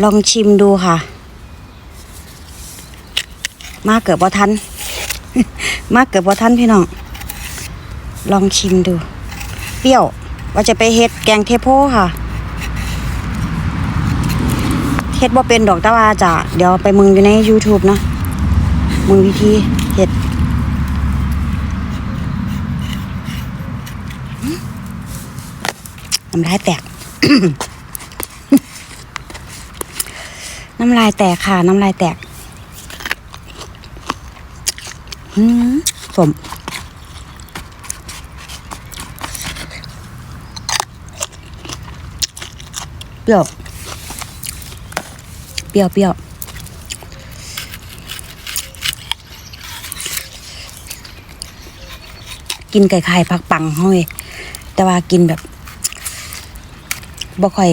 ลองชิมดูค่ะ มาเกิดบ่ทัน มาเกิดบ่ทันพี่น้อง ลองชิมดู เปรี้ยว ว่าจะไปเฮ็ดแกงเทโพค่ะ เฮ็ดบ่เป็นดอกต่ว่าจะเดี๋ยวไปมึงอยู่ใน YouTube นะ มึงวิธีเฮ็ดน้ำลายแตก น้ำลายแตกค่ะ น้ำลายแตกอืมสมเปรี้ยว เปรี้ยวเปรี้ยวกินไก่ไข่พักปังเฮ้ยแต่ว่ากินแบบบ่ค่อย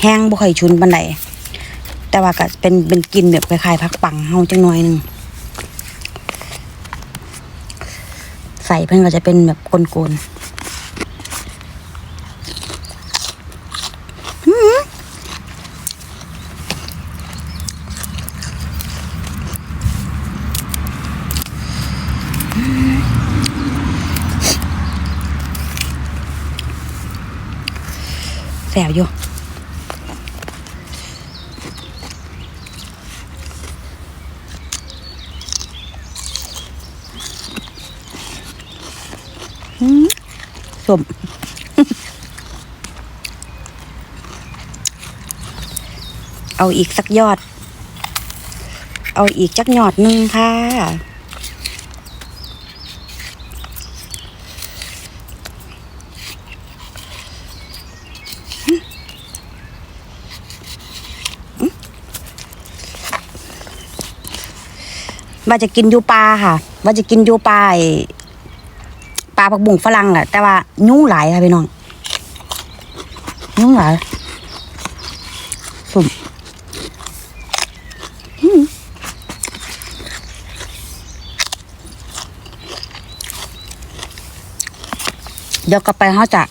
แห้งบ่ค่อยชุนปานใด แต่ว่าก็เป็นเป็นกินแบบคล้ายๆพักปังเฮาจังหน่อยหนึงใส่เพิ่นก็จะเป็นแบบกลนๆแสบอยู่ สมเอาอีกสักยอด เอาอีกจักยอดหนึ่งค่ะ ว่าจะกินยูปลาค่ะ ว่าจะกินยูปลา ปลาผักบุ้งฝรั่งแหละแต่ว่ายุ่งหลายค่ะพี่น้องยุ่งหลายสุ่มเดี๋ยวกลับไปเขาจะ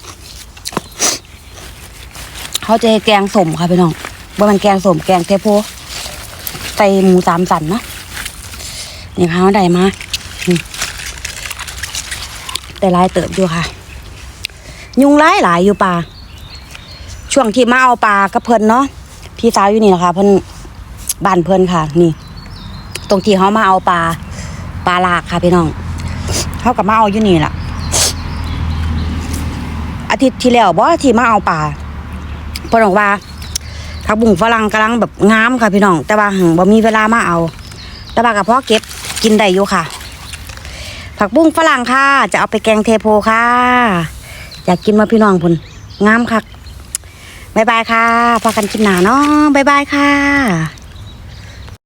เขาจะให้แกงสมค่ะพี่น้องว่ามันแกงสมแกงเทโพใส่หมูสามสันเนาะนี่ค่ะได้มา แต่ลายเติบอยู่ค่ะ ยุงหลายหลายอยู่ป่าช่วงที่มาเอาปลากับเพิ่นเนาะพี่สาวอยู่นี่แหละคะเพิ่นบ้านเพิ่นค่ะ นี่ ตรงที่เขามาเอาปลาปลาลากค่ะพี่น้องเขากับมาเอาอยู่นี่แหละอาทิตย์ที่แล้วบ่ที่มาเอาปลาเพิ่นบอกว่าผักบุ้งฝรั่งกำลังแบบงามค่ะพี่น้อง แต่ว่าหังบ่มีเวลามาเอา แต่ว่ากับพ่อเก็บกินได้อยู่ค่ะ ผักบุ้งฝรั่งค่ะ จะเอาไปแกงเทโพค่ะ อยากกินมาพี่น้องพุ่นงามค่ะบายบายค่ะพอกันกินหนาเนาะบายบายค่ะ